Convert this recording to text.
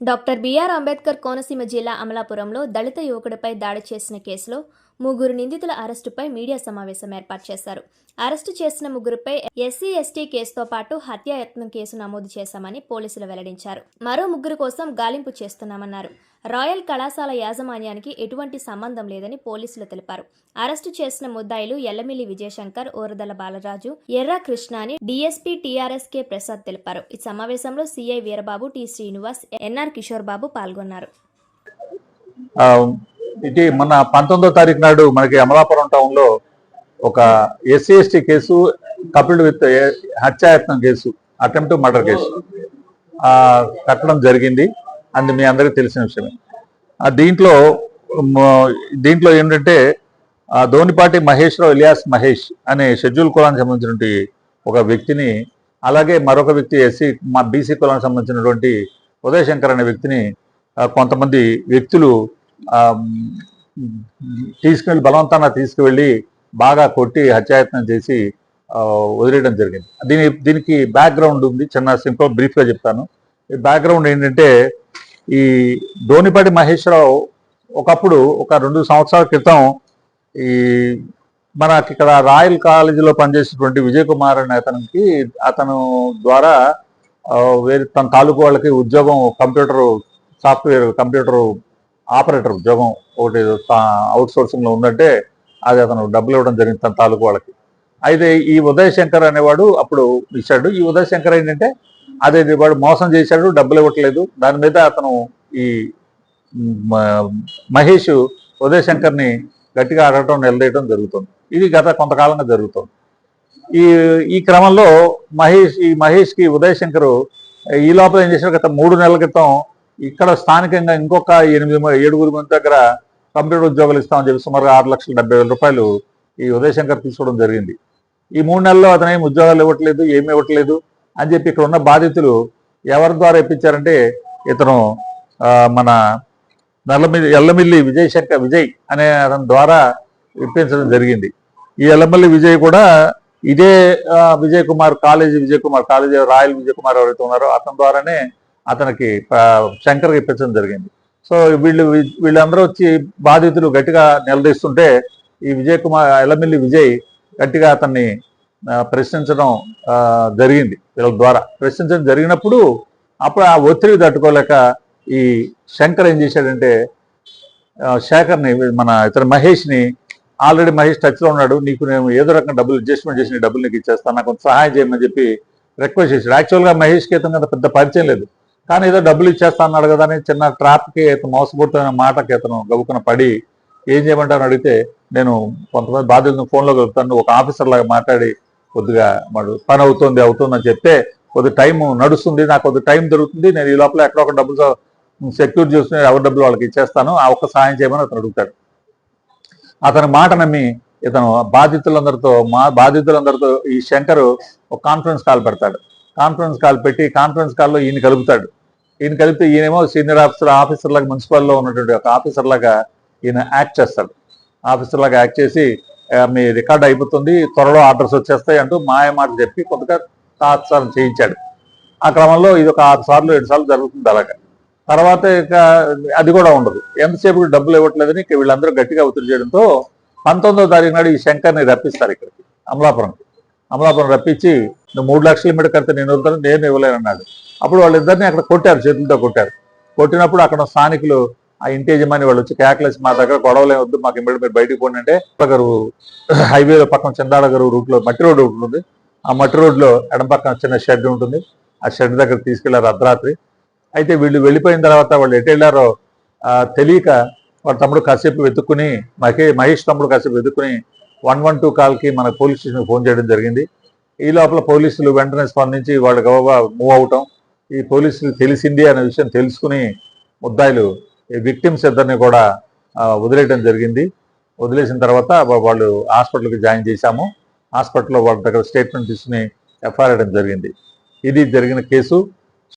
Doctor BR Ambedkar Konaseema జిల్లా అమలాపురంలో దళిత యువకుడిపై దాడి చేసిన కేసులో ముగ్గురు నిందితుల అరెస్టుపై మీడియా సమావేశం ఏర్పాటు చేశారు. అరెస్టు చేసిన ముగ్గురుపై ఎస్సీ ఎస్టీ కేసుతో పాటు హత్యాయత్నం కేసు నమోదు చేశామని పోలీసులు వెల్లడించారు. మరో ముగ్గురు కోసం గాలింపు చేస్తున్నామన్నారు. రాయల్ కళాశాల యాజమాన్యానికి ఎటువంటి సంబంధం లేదని పోలీసులు తెలిపారు. అరెస్టు చేసిన ముద్దాయిలు ఎల్లమిల్లి విజయశంకర్ ఓరదల బాలరాజు ఎర్ర కృష్ణాని డీఎస్పీ టీఆర్ఎస్ కె ప్రసాద్ తెలిపారు. ఈ సమావేశంలో CI Veerababu T Srinivas NR Kishore Babu పాల్గొన్నారు. ఇది మన పంతొమ్మిదో తారీఖు నాడు మనకి అమలాపురం టౌన్లో ఒక SC ST case coupled with హత్యాయత్నం కేసు అటెంప్ట్ మర్డర్ కేసు కట్టడం జరిగింది. అది మీ అందరికీ తెలిసిన విషయమే. దీంట్లో దీంట్లో ఏంటంటే ధోనిపాటి మహేష్ రావు ఇలియాస్ మహేష్ అనే షెడ్యూల్ కులానికి సంబంధించినటువంటి ఒక వ్యక్తిని అలాగే మరొక వ్యక్తి ఎస్సీ మా బీసీ కులానికి సంబంధించినటువంటి ఉదయశంకర్ అనే వ్యక్తిని కొంతమంది వ్యక్తులు తీసుకెళ్ళి బలవంతాన తీసుకువెళ్ళి బాగా కొట్టి హత్యాయత్నం చేసి వదిలేయడం జరిగింది. దీని దీనికి బ్యాక్గ్రౌండ్ ఉంది. చిన్న సింపుల్ బ్రీఫ్గా చెప్తాను. ఈ బ్యాక్గ్రౌండ్ ఏంటంటే ఈ ధోనిపాటి మహేశ్వరరావు ఒకప్పుడు ఒక రెండు సంవత్సరాల క్రితం ఈ మనకి ఇక్కడ రాయల్ కాలేజీలో పనిచేసినటువంటి విజయ్ కుమార్ అనే అతనికి అతను ద్వారా వేరే తన తాలూకు వాళ్ళకి ఉద్యోగం కంప్యూటర్ సాఫ్ట్వేర్ కంప్యూటర్ ఆపరేటర్ ఉద్యోగం ఒకటి అవుట్ సోర్సింగ్లో ఉందంటే అది అతను డబ్బులు ఇవ్వడం జరిగింది తన తాలూకు వాళ్ళకి. అయితే ఈ ఉదయ్ శంకర్ అనేవాడు అప్పుడు ఇచ్చాడు. ఈ ఉదయ్ శంకర్ ఏంటంటే అదే వాడు మోసం చేశాడు డబ్బులు ఇవ్వట్లేదు. దాని మీద అతను ఈ మ- మహేష్ ఉదయ్ శంకర్ని గట్టిగా అడగటం నిలదీయడం జరుగుతుంది. ఇది గత కొంతకాలంగా జరుగుతుంది. ఈ ఈ క్రమంలో మహేష్ ఈ మహేష్కి ఉదయ్ శంకర్ ఈ లోపల ఏం చేశారు? గత మూడు నెలల క్రితం ఇక్కడ స్థానికంగా ఇంకొక ఎనిమిది ఏడుగురు మంది దగ్గర కంప్యూటర్ ఉద్యోగాలు ఇస్తామని చెప్పి సుమారుగా ఆరు లక్షల డెబ్బై వేల రూపాయలు ఈ ఉదయశంకర్ తీసుకోవడం జరిగింది. ఈ మూడు నెలల్లో అతను ఏం ఉద్యోగాలు ఇవ్వట్లేదు ఏమి ఇవ్వట్లేదు అని చెప్పి ఇక్కడ ఉన్న బాధితులు ఎవరి ద్వారా ఇప్పించారంటే ఇతను మన నల్లమిల్లి ఎల్లమిల్లి విజయశంకర్ విజయ్ అనే అతని ద్వారా ఇప్పించడం జరిగింది. ఈ ఎల్లమల్లి విజయ్ కూడా ఇదే Vijay Kumar college Vijay Kumar college royal Vijay Kumar ఎవరైతే ఉన్నారో అతని ద్వారానే అతనికి శంకర్కి ఇప్పించడం జరిగింది. సో వీళ్ళు వీళ్ళందరూ వచ్చి బాధితులు గట్టిగా నిలదీస్తుంటే ఈ విజయ్ కుమార్ ఎల్లమిల్లి విజయ్ గట్టిగా అతన్ని ప్రశ్నించడం జరిగింది వీళ్ళ ద్వారా. ప్రశ్నించడం జరిగినప్పుడు అప్పుడు ఆ ఒత్తిడి తట్టుకోలేక ఈ శంకర్ ఏం చేశాడంటే శేఖర్ని మన ఇతను మహేష్ని ఆల్రెడీ మహేష్ టచ్లో ఉన్నాడు నీకు నేను ఏదో రకంగా డబ్బులు అడ్జస్ట్మెంట్ చేసి డబ్బులు నీకు ఇచ్చేస్తాను నాకు కొంత సహాయం చేయమని చెప్పి రిక్వెస్ట్ చేశాడు. యాక్చువల్గా మహేష్కి ఇతను కదా పెద్ద పరిచయం లేదు. కానీ ఏదో డబ్బులు ఇచ్చేస్తా అన్నాడు కదా అని చిన్న ట్రాప్కి ఇతను మోసపడుతున్న మాటకి ఇతను గబుకున పడి ఏం చేయమంటారని అడిగితే నేను కొంతమంది బాధ్యతను ఫోన్లో కలుపుతాను ఒక ఆఫీసర్ లాగా మాట్లాడి కొద్దిగా వాడు పని అవుతుంది అవుతుంది అని చెప్తే కొద్ది టైం నడుస్తుంది నాకు కొద్ది టైం దొరుకుతుంది నేను ఈ లోపల ఎక్కడో ఒక డబ్బులు సెక్యూర్ చేసుకుని ఎవరి డబ్బులు వాళ్ళకి ఇచ్చేస్తాను ఆ ఒక్క సాయం చేయమని అతను అడుగుతాడు. అతని మాట నమ్మి ఇతను బాధితులందరితో మా బాధితులందరితో ఈ శంకరు ఒక కాన్ఫరెన్స్ కాల్ పెడతాడు. కాన్ఫరెన్స్ కాల్ పెట్టి కాన్ఫరెన్స్ కాల్లో ఈయన కలుపుతాడు. ఈయన కలిపితే ఈయనేమో సీనియర్ ఆఫీసర్ ఆఫీసర్ లాగా మున్సిపల్లో ఉన్నటువంటి ఒక ఆఫీసర్ లాగా ఈయన యాక్ట్ చేస్తాడు. ఆఫీసర్ లాగా యాక్ట్ చేసి మీ రికార్డ్ అయిపోతుంది త్వరలో ఆర్డర్స్ వచ్చేస్తాయి అంటూ మాయ మాట చెప్పి కొంతగా తాత్సారం చేయించాడు. ఆ క్రమంలో ఇది ఒక ఆరు సార్లు ఏడు సార్లు జరుగుతుంది అలాగా. తర్వాత ఇక అది కూడా ఉండదు. ఎంతసేపు డబ్బులు ఇవ్వట్లేదని వీళ్ళందరూ గట్టిగా ఒత్తిడి చేయడంతో పంతొమ్మిదో తారీఖు నాడు ఈ శంకర్ని రప్పిస్తారు ఇక్కడికి అమలాపురంకి. అమలాపురం రప్పించి నువ్వు మూడు లక్షల మీద కడితే నేను వదులుతాను నేను ఇవ్వలేనన్నాడు. అప్పుడు వాళ్ళిద్దరిని అక్కడ కొట్టారు చేతులతో కొట్టారు. కొట్టినప్పుడు అక్కడ స్థానికులు ఆ ఇంటి యజమాని వాళ్ళు వచ్చి కేకలేసి మా దగ్గర గొడవలే వద్దు మాకు ఇమ్మడి మీరు బయటకు పోండి అంటే గారు హైవేలో పక్కన చందాడ గారు రూట్లో మట్టి రోడ్డు ఉంటుంది. ఆ మట్టి రోడ్లో ఎడం పక్కన చిన్న షెడ్ ఉంటుంది. ఆ షెడ్ దగ్గర తీసుకెళ్ళారు అర్ధరాత్రి. అయితే వీళ్ళు వెళ్ళిపోయిన తర్వాత వాళ్ళు ఎటు వెళ్ళారో తెలియక వాళ్ళ తమ్ముడు కాసేపు వెతుక్కుని మహే మహేష్ తమ్ముడు కాసేపు వెతుక్కుని వన్ వన్ టూ కాల్కి మన పోలీస్ స్టేషన్కి ఫోన్ చేయడం జరిగింది. ఈ లోపల పోలీసులు వెంటనే స్పందించి వాళ్ళు గబగబా మూవ్ అవటం ఈ పోలీసులు తెలిసింది అనే విషయం తెలుసుకుని ముద్దాయిలు ఈ విక్టిమ్స్ ఇద్దరిని కూడా వదిలేయడం జరిగింది. వదిలేసిన తర్వాత వాళ్ళు హాస్పిటల్కి జాయిన్ చేశాము. హాస్పిటల్లో వాళ్ళ దగ్గర స్టేట్మెంట్ తీసుకుని ఎఫ్ఐఆర్ వేయడం జరిగింది. ఇది జరిగిన కేసు.